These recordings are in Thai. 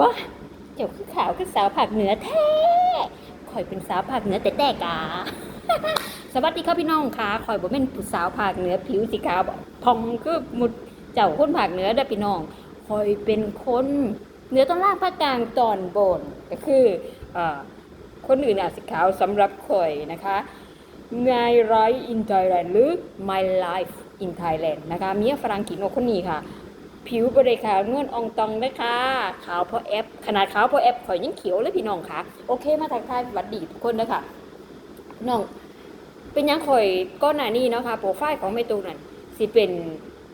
บ้าเจ้าคือขาวคือสาวผักเหนือแท้ข่อยเป็นสาวผักเหนือแต่แต่กาสวัสดีครับพี่น้องค่ะข่อยบ่เป็นผู้สาวภาคเหนือผิวสีขาวพองคือหมุดเจ้าคนภาคเหนือด้พี่น้องข่อยเป็นคนเหนือตอนล่างภาคกลางตอนบนก็คืออ่อคนอื่นอาจสีขาวสำหรับข่อยนะคะ My Life in Thailand หรือ My Life in Thailand นะคะเมียฝรั่งกินโอคนนี้ค่ะ ผิวบริขาวนวลอองตองนะคะขาวเพราะแอป ขนาดขาวเพราะแอปข่อยยังเขียวเลยพี่น้องค่ะ โอเคมาทักทายสวัสดีทุกคนนะคะน้อง เป็นยังข่อยก้อนหน้านี้เนาะค่ะ โปรไฟล์ของแม่ตูนั่นสิเป็น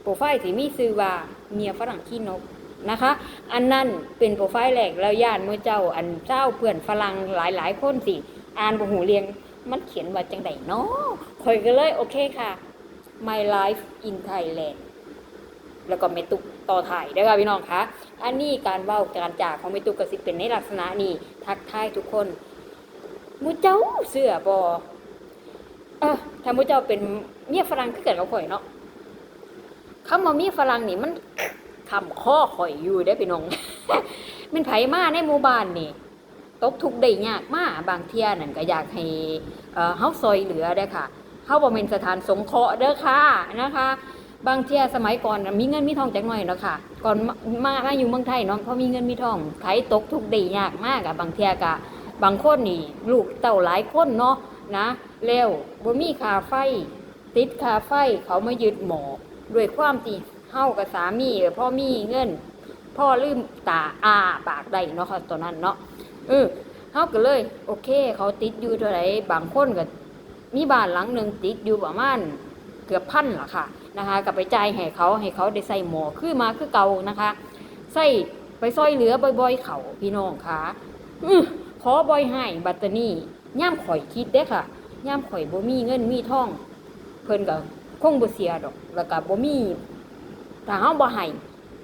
โปรไฟล์ที่มีชื่อว่าเมียฝรั่งขี้นกนะคะ อันนั้นเป็นโปรไฟล์แรกแล้วย่านเมื่อเจ้าอันเจ้าเพื่อนฝรั่งหลายๆคนสิอ่านบ่หูเรียงมันเขียนว่าจังไดเนาะข่อยก็เลยโอเคค่ะ My Life in Thailand แล้วก็เมตุก ต่อถ่ายได้อค่ะพี่น้องคะอันนี้การเว้าการจากของเมตุกก็สิเป็นในลักษณะนี้ทักทายทุกคนมูเจ้าเสื้อบอเออถ้ามุเจ้าเป็นเมียฝรั่งคือเกิดกับข่อยเนาะคำว่าเมียฝรั่งนี่มันคำข้อข่อยอยู่ได้พี่น้องมันไผมาในหมู่บ้านนี่ตกทุกข์ได้ยากมากบางเที่ยนั่นก็อยากให้เฮาซอยเหลือเด้ค่ะเฮาบ่แม่นสถานสงเคราะห์เด้อค่ะนะคะ บางเที่ยสมัยก่อนมีเงินมีทองจักหน่อยเนาะค่ะ ก่อนมามาอยู่เมืองไทยเนาะพอมีเงินมีทองไขตกทุกด้ยากมากอะบางเที่ยก็บางคนนี่ ลูกเต้าหลายคนเนาะนะแล้วบ่มีคาไฟ ติดคาไฟเขามายึดหมอด้วยความที่เฮากับสามีพ่อมีเงิน พ่อลืมตาอาปากได้เนาะค่ะตอนนั้นเนาะเออเฮาก็เลย โอเค เขาติดอยู่เท่าไหร่บางคนก็มีบ้านหลังหนึ่งติดอยู่ประมาณเกือบพันละค่ะ นะคะก็ไปจ่ายให้เขาให้เขาได้ใส่หมอคือมาคือเก่านะคะใส่ไปซอยเหลือบ่อยๆเขาพี่น้องค่ะขอบ่อยให้บัตเตอนี่ย่ามข่อยคิดเด้ค่ะย่ามข่อยบ่มีเงินมีท่อง เพิ่นก็คงบ่เสียดอก แล้วก็บ่มีถ้าเฮาบ่ให้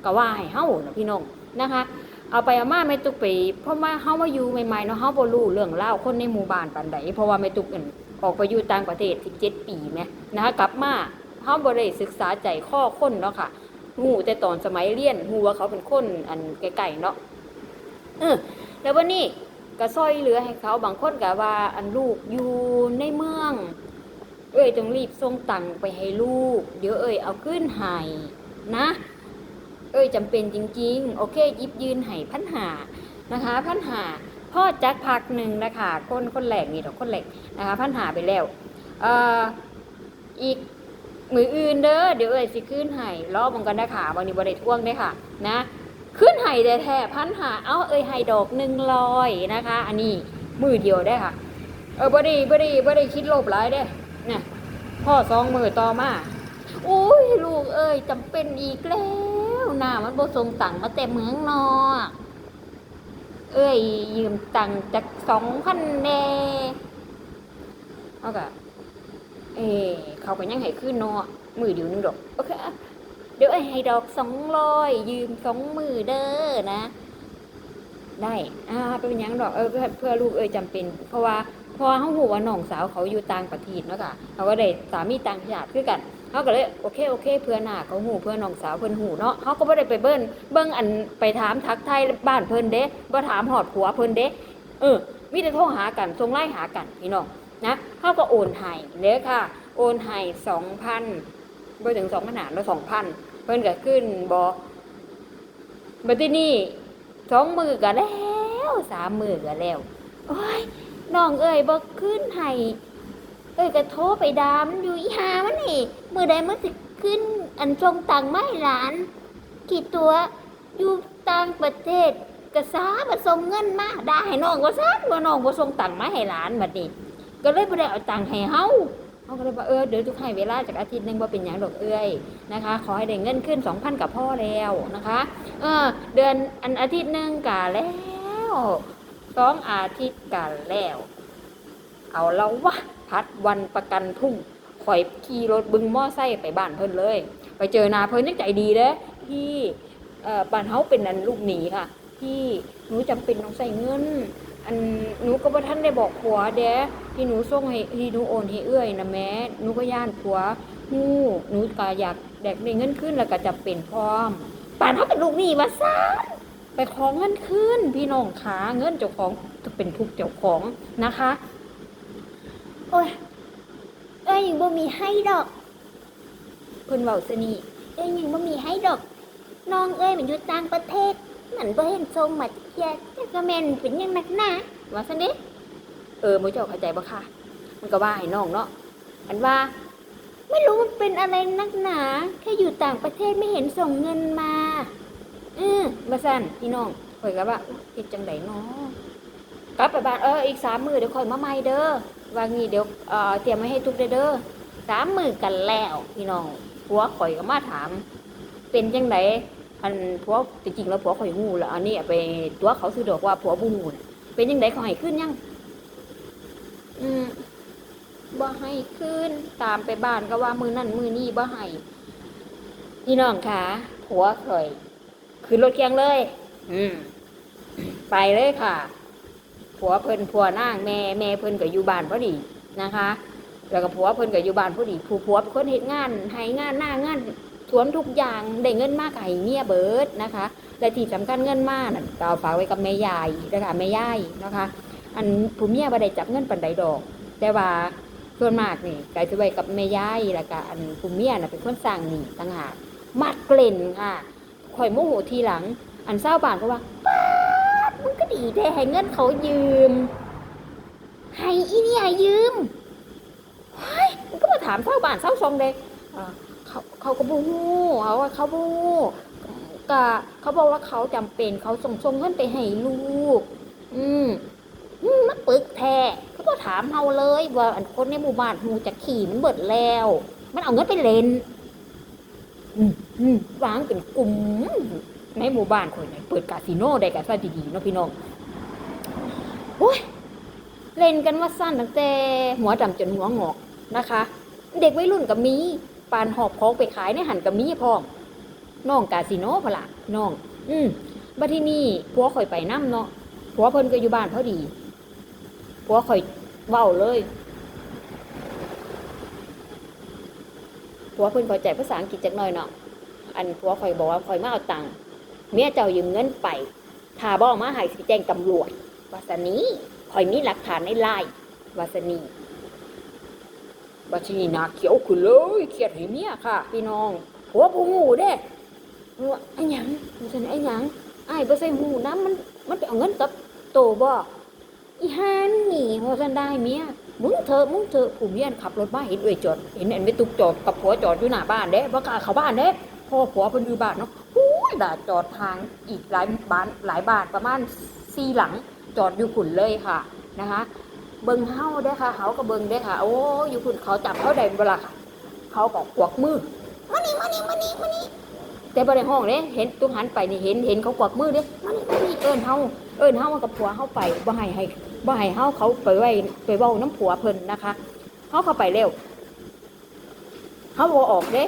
ก็ว่าให้เฮานะพี่น้องนะคะ เอาไปเอามาแม่ตุกไปเพราะว่าเฮามาอยู่ใหม่ๆเนาะเฮาบ่รู้เรื่องราคนในหมู่บ้านปานใดเพราะว่าแม่ตุกอั่นออกไปอยู่ต่างประเทศ17ปีแหมนะคะกลับมา เฮาบ่ได้ศึกษาใจข้อคนเนาะค่ะฮู้แต่ตอนสมัยเรียนฮู้ว่าเขาเป็นคนอันไกลๆเนาะเออแล้ววันนี้ก็ซอยเหลือให้เขาบางคนก็ว่าอันลูกอยู่ในเมือง เอ้ยต้องรีบส่งตังค์ไปให้ลูก เดี๋ยวเอ้ยเอาขึ้นให้นะ เอ้ยจำเป็นจริง ๆ โอเคยิบยืนให้พันหานะคะพันหาพ่อจักพักหนึ่งนะคะคนคนแหลกนี่ดอกคนแหลกนะคะพันหาไปแล้วเอ่ออีก มืออื่นเด้อเดี๋ยวเอ้ยสิขึ้นให้รอบังกันนะคะวันนี้บริท่วงได้ค่ะนะขึ้นไห้แต่แท้พันหาเอาเอ้ยไห้ดอกหนึ่งลอยนะคะ อันนี้มือเดียวได้ค่ะ เออบ่ได้บ่ได้บ่ได้คิดโลภหลายเด้นี่พ่อสองมือต่อมาโอ้ยลูกเอ้ยจำเป็นอีกแล้วหน้ามันบ่ส่งตังมาแต่เมืองนอกเอ้ยยืมตังจากสองพันแน่เอากะ เอ้เขาก็ยังให้ขึ้นเนาะมือเดียวนึงดอกโอเคเดี๋ยวไอ้ให้ดอกสองร้อยยืมสองมือเด้อนะ ได้อ่าเป็นยังดอกเออเพื่อเพื่อลูกเอ้ยจำเป็น เพราะว่าพราะว่าเขาหูว่าน้องสาวเขาอยู่ต่างประเทศเนาะค่ะเขาก็ได้สามีต่างชาติคือกันเขาก็เลยโอเคโอเค เพื่อหน้าเขาหูเพื่อน้องสาวเพิ่อนหูเนาะเขาก็ไม่ได้ไปเบิ้นเบิ้งอันไปถามทักไทยบ้านเพิ่อนเด้บ่ถามหอดผัวเพิ่อนเด้เออมีแต่โทรหากันส่งไล่หากันพี่น้อง นะเขาก็โอนให้เด้อค่ะ โอนให้สองพันไปถึงสองพันหารแล้วสองพันเพิ่นก็ขึ้นบอบัดทีนี้สองมือก็แล้วสามมือก็แล้วโอ้ยน้องเอ้ยบ่ขึ้นให้เอ้ยก็โทรไปดามนอยู่อีหามันนี่มือใดมันสิขึ้นอันทรงตังไม่หลานกี่ตัวอยู่ต่างประเทศกระซามาส่งเงินมาได้ให้น้องว่าซักว่าน้องบ่ส่งตังมาให้หลานบัดนี้ ก็เลยบ่ได้เอาตังค์ให้เฮาเฮาก็เลยว่าเออเดี๋ยวทุกให้เวลาจากอาทิตย์หนึงบ่เป็นหยังดอกเอ้ยนะคะ ขอให้ได้เงินขึ้น2,000กับพ่อแล้วนะคะ เออเดือนอันอาทิตย์หนึ่งกะแล้วสองอาทิตย์กะแล้ว เอาแล้ววะพัดวันประกันพรุ่งข่อยขี่รถบึงมอไซค์ไปบ้านเพิ่นเลย ไปเจอนาเพิ่นยังใจดีเด้อพี่เอ่อบ้านเฮาเป็นนันลูกหนีค่ะพี่หนูจำเป็นต้องใส่เงิน อันหนูก็บ่ทันได้บอกผัวเด้ที่หนูส่งให้ที่หนูโอนให้เอื้อยนะแม่หนูก็ย่านผัวฮู้หนูก็อยากแดกได้เงินขึ้นแล้วก็จะเป็นพร้อมป่านเขาเป็นลูกหนี้มาซะไปขอเงินคืนพี่น้องขาเงินเจ้าของจะเป็นทุกเจ้าของนะคะ โอ้ยเอ้ยยังบ่มีให้ดอกเพิ่นเว้าซะนี่เอ้ยยังบ่มีให้ดอก น้องเอ้ยมันอยู่ต่างประเทศมันบ่เห็นทรงมา เทียแต่ก็แม่นเป็นหยังนักหนาว่าซะนี่เออมื้อเจ้าเข้าใจบ่ค่ะ มันก็ว่าให้น้องเนาะอันว่า ไม่รู้มันเป็นอะไรนักหนาแค่อยู่ต่างประเทศไม่เห็นส่งเงินมาอือบ่ซั่นพี่น้องข่อยก็ว่าเฮ็ดจังไดเนาะกลับไปบ้านเอออีกสามมื้อเดี๋ยวค่อยมาใหม่เด้อว่างี้เดี๋ยวเอ่อเตรียมไว้ให้ทุกเด้อเด้อสามมื้อกันแล้ว พี่น้องผัวข่อยก็มาถาม เป็นจังได อันผัวจริงๆแล้วผัวข่อยฮู้แล้วอันนี้ไปตัวเขาซื้อดอกว่าผัวบ่ฮู้น่ะเป็นจังไดเขาให้ขึ้นยัง อืมบ่ให้ขึ้นตามไปบ้านก็ว่ามือนั่นมือนี่บ่ให้พี่น้องค่ะผัวข่อยขึ้นรถเคียงเลย อืมไปเลยค่ะ ผัวเพิ่นผัวนางแม่แม่เพิ่นก็อยู่บ้านพอดีนะคะ แล้วก็ผัวเพิ่นก็อยู่บ้านพอดีผู้ผัวเป็นคนเฮ็ดงานให้งานหน้างาน สวนทุกอย่างได้เงินมากก็ให้เมียเบิดนะคะ และที่สำคัญเงินมากนั่นก็เอาฝากไว้กับแม่ยายนะคะแม่ยายนะคะ อันผู้เมียบ่ได้จับเงินปันใดดอก แต่ว่าส่วนมากนี่ก็จะไว้กับแม่ยายแล้วก็อันผู้เมียน่ะเป็นคนสร้างหนี่ต่างหากมักเล่นค่ะข่อยโมโหทีหลัง อันเศร้าบานก็ว่าป๊ามันก็ดีได้ให้เงินเขายืมให้อีนี่ยืมเฮ้ยมันก็มาถามเศร้าบานเศร้าซองเลยอ่า เขาเขาก็บฮูเขาว่าเขาบฮูก็เขาบอกว่าเขาจำเป็นเขาส่งส่งเงินไปให้ลูกอืมอืมมันปึกแท้เขาก็ถามเฮาเลยว่าอันคนในหมู่บ้านหูจะขี่มันเบิดแล้ว มันเอาเงินไปเล่นอืมอืมวางเป็นกลุ่มในหมู่บ้านคนเนี่ยเปิดคาสิโนได้กันซะดีๆเนาะพี่น้องโอ้ยเล่นกันว่าสั้นตั้งแต่หัวดำจนหัวงอกนะคะ เด็กวัยรุ่นกับมี ปานหอบของไปขายในหันกับมีพร้อมน้องกาสิโนพะละน้อง อืมบัดที่นี่ผัวข่อยไปน้ำเนาะผัวเพิ่นก็อยู่บ้านพอดีผัวข่อยเว้าเลยผัวเพิ่นเข้าใจภาษาอังกฤษจักหน่อยเนาะอันผัวข่อยบอกว่าข่อยมาเอาตังค์เมียเจ้ายืมเงินไปถ้าบ่เอามาให้สิแจ้งตำรวจวาสนีข่อยมีหลักฐานในไลน์วาสนี บัชนีหนาเขียวขึ้นเลยเครียดให้เมียค่ะ พี่น้องผัวผู้หูเด้ว่าไอ้หยังมันฉันไอ้หยังไอ้ายบ่ใส่หูน้ำมันมันไปเอาเงินกับโตบ่อีฮานนี่พอสันได้เมียมึงเถอะมึงเถอะผู้เมียนขับรถมาเห็นเอ่ยจอดเห็นเห็นไม่ตุกจอดกับผัวจอดอยู่หน้าบ้านเด้บ่กล้าเข้าบ้านเด้พ่อผัวเพิ่นอยู่บ้านเนาะหูยด่าจอดทางอีกหลายบ้านหลายบ้านประมาณสี่หลังจอดอยู่ขุนเลยค่ะนะคะ เบิ่งเฮาเด้อค่ะเขาก็เบิ่งเด้อค่ะ โอ้อยู่ขุนเขาจับเขาได้เวลาค่ะ เขาก็กวักมือมานี่มานี่มานี่มานี่แต่บ่ได้ห้องเด้เห็นตุ้งหันไปนี่เห็นเห็นเขากวักมือเด้มานี่มานี่เอิ้นเฮาเอิ้นเฮากับผัวเฮาไปบ่ให้ให้บ่ให้เฮาเขาไปไว้ไปเว้าน้ำผัวเพิ่นนะคะเฮาเข้าไปเร็วเฮาบ่ออกเด้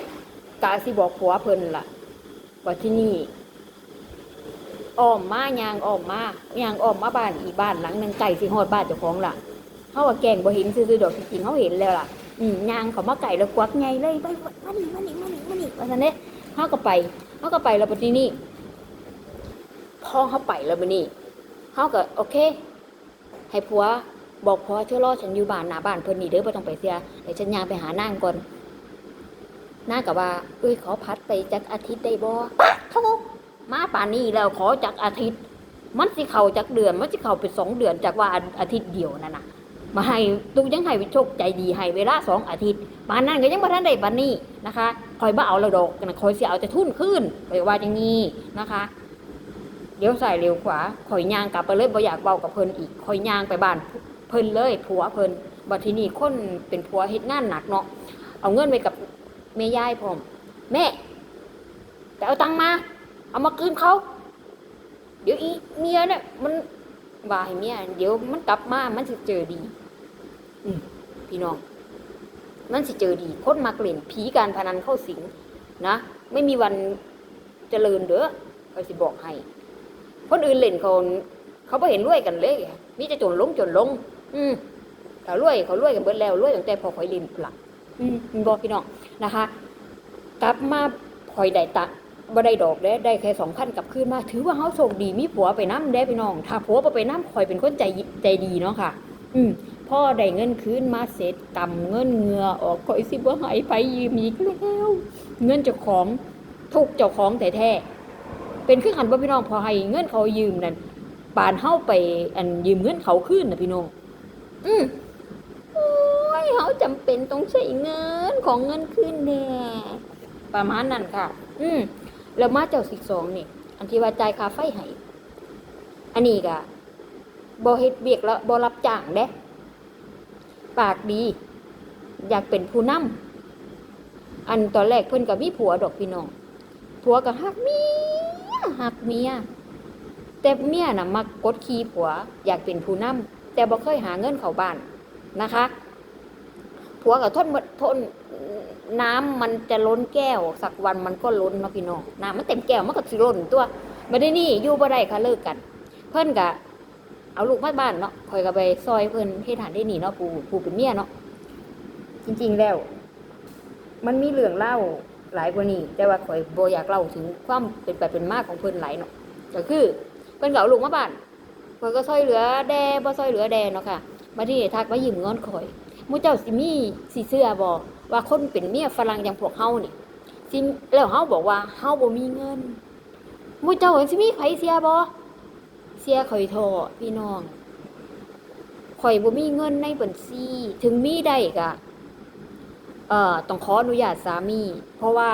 กะสิบอกผัวเพิ่นล่ะว่าที่นี่อ้อมมายางอ้อมมายางอ้อมมาบ้านอีกบ้านหลังหนึงไก่สิฮอดบ้านเจ้าของล่ะ เฮาว่าแกงบ่เห็นซื่อๆดอกจริงๆเฮาเห็นแล้วล่ะอืมยางเขามาไก่แล้วกวักใหญ่เลยไปมาหนีมาหนีมาหนีมาหนี่ว่าซั่นเด้เฮาก็ไปเฮาก็ไปแล้วบัดนี้นี่พอเฮาไปแล้วบัดนี้เฮาก็โอเค ให้ผัวบอกผัวช่วยรอฉันอยู่บ้านหน้าบ้านเพิ่นนี่เด้อบ่ต้องไปเสียเดี๋ยวฉันยางไปหานางก่อนนางก็ว่า เอ้ยขอพัดไปจักอาทิตย์ได้บ่ปะโทมาป่านนี้แล้วขอจักอาทิตย์ มันสิเข้าจักเดือนมันสิเข้าไปสองเดือนจากว่าอาทิตย์เดียวนั่นน่ะ มาให้ตุกยังให้โชคใจดีให้เวลาสองอาทิตย์ปานนั้นก็ยังบ่ทันได้ปานนี้นะคะคอยบ่เอาแล้วดอกนคอยเสิเอาแต่ทุ่นขึ้นไปว่าอย่างนี้นะคะเดี๋ยวใส่เร็วขวาข่อยย่างกลับไปเลยบ่อยากเว้ากับเพิ่นอีกข่อยย่างไปบ้านเพิ่นเลยผัวเพิ่นบัดทีนี้คนเป็นผัวเฮ็ดงานหนักเนาะเอาเงินไปกับแม่ยายพร้อมแม่ไปเอาตังมา เอามาคืนเขา เดี๋ยวอีเมียเนี่ยมันว่าให้เมียเดี๋ยวมันกลับมา มันสิเจอดี พี่น้อง มันสิเจอดีคนมักเล่นผีการพนันเข้าสิงนะ ไม่มีวันเจริญเด้อเขาสิบอกให้ คนอื่นเล่นเขาเขาไม่เห็นรวยกันเลยมีแต่จนลงจนลง อืมเขารวยเขารวยกันเบิดแล้วรวยตั้งแต่พอคอยเล่นปลักอืมบอกพี่น้องนะคะ กลับมาคอยได้ตะบ่ได้ดอกเด้ได้แค่สองพันกลับคืนมา ถือว่าเฮาโชคดีมีผัวไปน้ำได้พี่น้อง ถ้าผัวไปน้ำข่อยเป็นคนใจใจดีเนาะค่ะ อืม พ่อได้เงินคืนมาเสร็จกำเงินเงือออกข่อยสิบ่ให้ไปยืมอีกแล้ว เงินเจ้าของทุกเจ้าของแต่แท้เป็นคือหันบ่าพี่น้องพอให้เงินเขายืมนั่นปานเฮาไปอันยืมเงินเขาคืนนะพี่น้อง อืมโอ้ยเฮาจำเป็นต้องใช้เงินของเงินคืนแน่ประมาณนั้นค่ะ อืมแล้วมาเจ้าสิกสองนี่ อันที่ว่าจ่ายค่าไฟให้อันนี้ก็บ่เฮ็ดเวียกแล้วบ่รับจ้างเด้ ปากดี อยากเป็นผู้นำอันตอนแรกเพิ่นก็มีผัวดอกพี่น้องผัวก็ฮักเมียฮักเมียแต่เมียน่ะมักกดขี่ผัว อยากเป็นผู้นำแต่บ่เคยหาเงินเข้าบ้านนะคะ ผัวก็ทนบ่ทนน้ำมันจะล้นแก้ว สักวันมันก็ล้นเนาะพี่น้องน้ำมันเต็มแก้วมันก็สิล้นตัวบ่ได้นี่อยู่บ่ได้ค่ะเลิกกัน เพิ่นก็ เอาลูกมาบ้านเนาะคอยก็ไปซอยเพิ่นเฮ็ดหานได้หนีเนาะผู้ผู้เป็นเมียเนาะจริง ๆแล้ว มันมีเรื่องเล่าหลายกว่านี้ แต่ว่าคอยบ่อยากเล่าถึงความเป็นไปเป็นมากของเพิ่นหลายเนาะก็คือเพิ่นก็เอาลูกมาบ้านคอยก็ซอยเหลือแดบ่ซอยเหลือแดเนาะค่ะมาที่ทักมายืมเงินคอยมู่เจ้าสิมีสิเชื่อบ่ว่าคนเป็นเมียฝรั่งอย่างพวกเฮานี่สิแล้วเฮาบอกว่าเฮาบ่มีเงินมู่เจ้าสิมีไผเสียบ่ เสียข่อยโทอพี่น้องข่อยบ่มีเงินในบัญชีถึงมีได้ก็เอ่อต้องขออนุญาตสามี เพราะว่า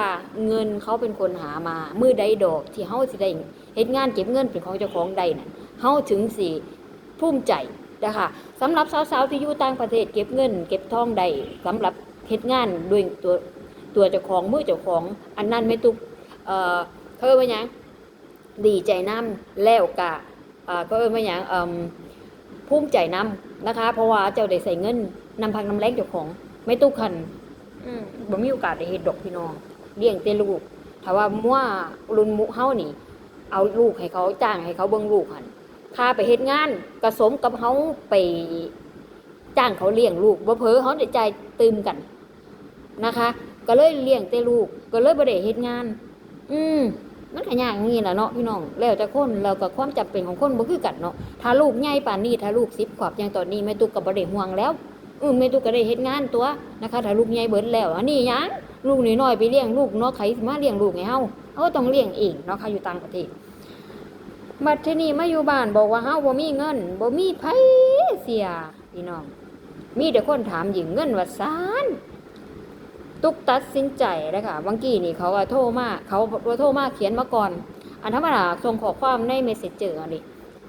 เงินเขาเป็นคนหามามือใดดอก ที่เฮาสิได้เฮ็ดงานเก็บเงินเป็นของเจ้าของใดน่ะเฮาถึงสิภูมิใจนะคะสำหรับสาวๆที่อยู่ต่างประเทศเก็บเงิน เก็บทองใดสำหรับเฮ็ดงานด้วยตัวตัวเจ้าของมือเจ้าของ อันนั้นไม่ตุกเอ่อเขาเอิ้นว่าหยังดีใจนํแล้วกะ เอ่อเขาเอิ้นว่าหยังเอ่มภูมิใจนํนะคะ เพราะว่าเจ้าได้ใส่เงินนำพักนำแรงเจ้าของไม่ตุกคันอืมบ่มีโอกาสได้เฮ็ดดอกพี่น้องเลี้ยงแต่ลูกถ้าว่ามั่วรุ่นหมุเฮานี่ เอาลูกให้เขาจ้างให้เขาเบิ่งลูกหันค่าไปเฮ็ดงานกระสมกับเขาไปจ้างเขาเลี้ยงลูกบ่เผลอเขาได้ใจายตืมกันนะคะ ก็เลยเลี้ยงแต่ลูก ก็เลยบ่ได้เฮ็ดงาน อืม มันก็ยากงี้แหละเนาะพี่น้องแล้วแต่คนแล้วก็ความจำเป็นของคนบ่คือกันเนาะถ้าลูกใหญ่ป่านนี้ถ้าลูก10ขวบอย่างตอนนี้แม่ตุกก็บ่ได้ห่วงแล้วอือแม่ตุกก็ได้เฮ็ดงานตัวนะคะถ้าลูกใหญ่เบิดแล้วอันนี้ยังลูกน้อยๆไปเลี้ยงลูกเนาะใครสิมาเลี้ยงลูกให้เฮาเฮาต้องเลี้ยงเองเนาะค่ะอยู่ต่างประเทศบัดทีนี้มาอยู่บ้านบอกว่าเฮาบ่มีเงินบ่มีไผเสียพี่น้องมีแต่คนถามหญิงเงินว่าซาน ตุกตัดสินใจนะคะบางกี้นี่เขาก็โทรมาเขาบ่โทรมาเขียนมาก่อน อันธรรมดาส่งขอความในเมสเซจเจออันนี้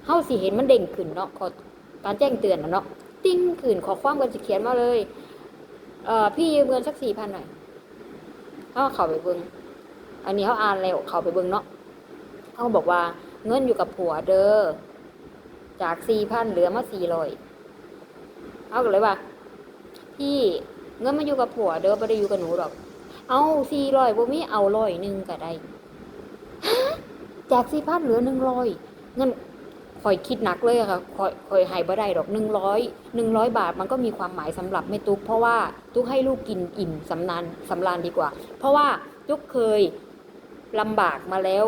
เฮาสิเห็นมันเด้งขึ้นเนาะขอการแจ้งเตือนนะเนาะติ้งขึ้นขอความก็สิเขียนมาเลยเอ่อพี่ยืมเงินสัก4,000หน่อยเฮาเขาไปเบิ่งอันนี้เฮาอ่านแล้วเขาไปเบิ่งเนาะเฮาบอกว่าเงินอยู่กับผัวเด้อจากสี่พันเหลือมาสี่ร้อยเอากันเลยว่าพี่ เงินมาอยู่กับผัวเด้อไม่ได้อยู่กับหนูหรอก เอาสี่ร้อยบ่มีเอาร้อยหนึ่งก็ได้ฮะจากสี่พันเหลือหนึ่งร้อยเงินคอยคิดหนักเลยอะค่ะคอยคอยใหายบ่ได้ดอกหนึ่งร้อยหนึ่งร้อยบาทมันก็มีความหมายสำหรับแม่ตุ๊กเพราะว่าตุ๊กให้ลูกกินอิ่มสำนานสำรานดีกว่า เพราะว่าตุ๊กเคยลำบากมาแล้ว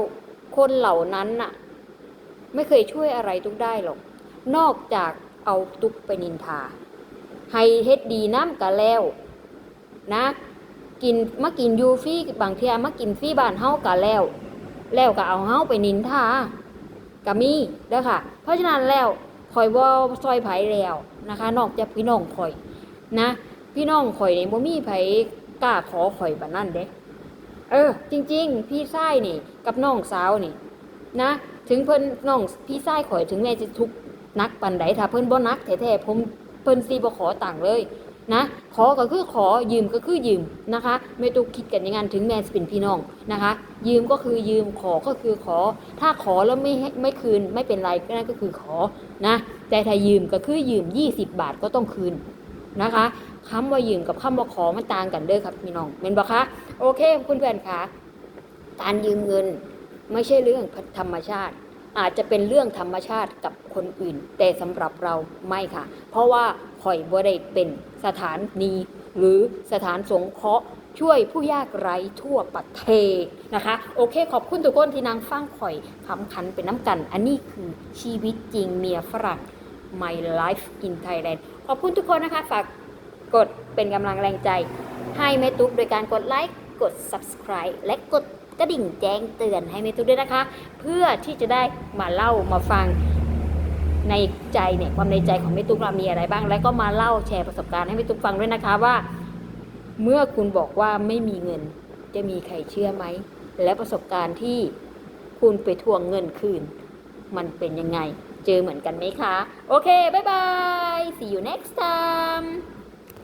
คนเหล่านั้นน่ะ ไม่เคยช่วยอะไรตุ๊กได้หรอก นอกจากเอาตุ๊กไปนินทาให้เฮ็ดดีน้ำกะแล้ว นะกินมากินยูฟี่บางเทียมากินฟี่บ้านเฮากะแล้ว แล้วก็เอาเฮาไปนินทากะมีเด้อค่ะ เพราะฉะนั้นแล้วคอยว่าซอยไผแล้วนะคะ นอกจากพี่น้องคอยนะ พี่น้องข่อยนี่บ่มีไผกล้าขอข่อยบัดนั้นเด้เออ จริง ๆ พี่ชายนี่ กับน้องสาวนี่ นะ ถึงเพิ่นน้องพี่ชายข่อยถึงแม้จะทุกนักปานใดถ้าเพิ่นบ่นักแท้ๆผมเพิ่นสิบ่ขอตังเลย นะขอก็คือขอยืมก็คือยืมนะคะ ไม่ต้องคิดกันอย่างนั้นถึงแม้จะเป็นพี่น้องนะคะ ยืมก็คือยืมขอก็คือขอ ถ้าขอแล้วไม่ไม่คืนไม่เป็นไรก็นั่นก็คือขอนะแต่ถ้ายืมก็คือยืม 20 บาทก็ต้องคืนนะคะคำว่ายืมกับคำว่าขอมันต่างกันเด้อครับพี่น้องเป็นบ่คะโอเค คุณเพื่อนคะการยืมเงินไม่ใช่เรื่องธรรมชาติ อาจจะเป็นเรื่องธรรมชาติกับคนอื่น แต่สำหรับเราไม่ค่ะ เพราะว่า ข่อยบ่ได้เป็นสถานีหรือสถานสงเคราะห์ช่วยผู้ยากไร้ทั่วประเทศนะคะ โอเค ขอบคุณทุกคนที่นางฟังข่อยคำคันเป็นน้ำกัน อันนี้คือชีวิตจริงเมียฝรั่ง My Life in Thailand ขอบคุณทุกคนนะคะ ฝากกดเป็นกำลังแรงใจ ให้แม่ตุ๊กโดยการกดไลค์กด subscribe และกดกระดิ่งแจ้งเตือนให้แม่ตุ๊กด้วยนะคะ เพื่อที่จะได้มาเล่ามาฟัง ในใจเนี่ยความในใจของแม่ตุ๊กเรามีอะไรบ้าง แล้วก็มาเล่าแชร์ประสบการณ์ให้แม่ตุ๊กฟังด้วยนะคะว่า เมื่อคุณบอกว่าไม่มีเงินจะมีใครเชื่อไหม และประสบการณ์ที่คุณไปทวงเงินคืน มันเป็นยังไง เจอเหมือนกันไหมคะ โอเค บ๊ายบาย see you next time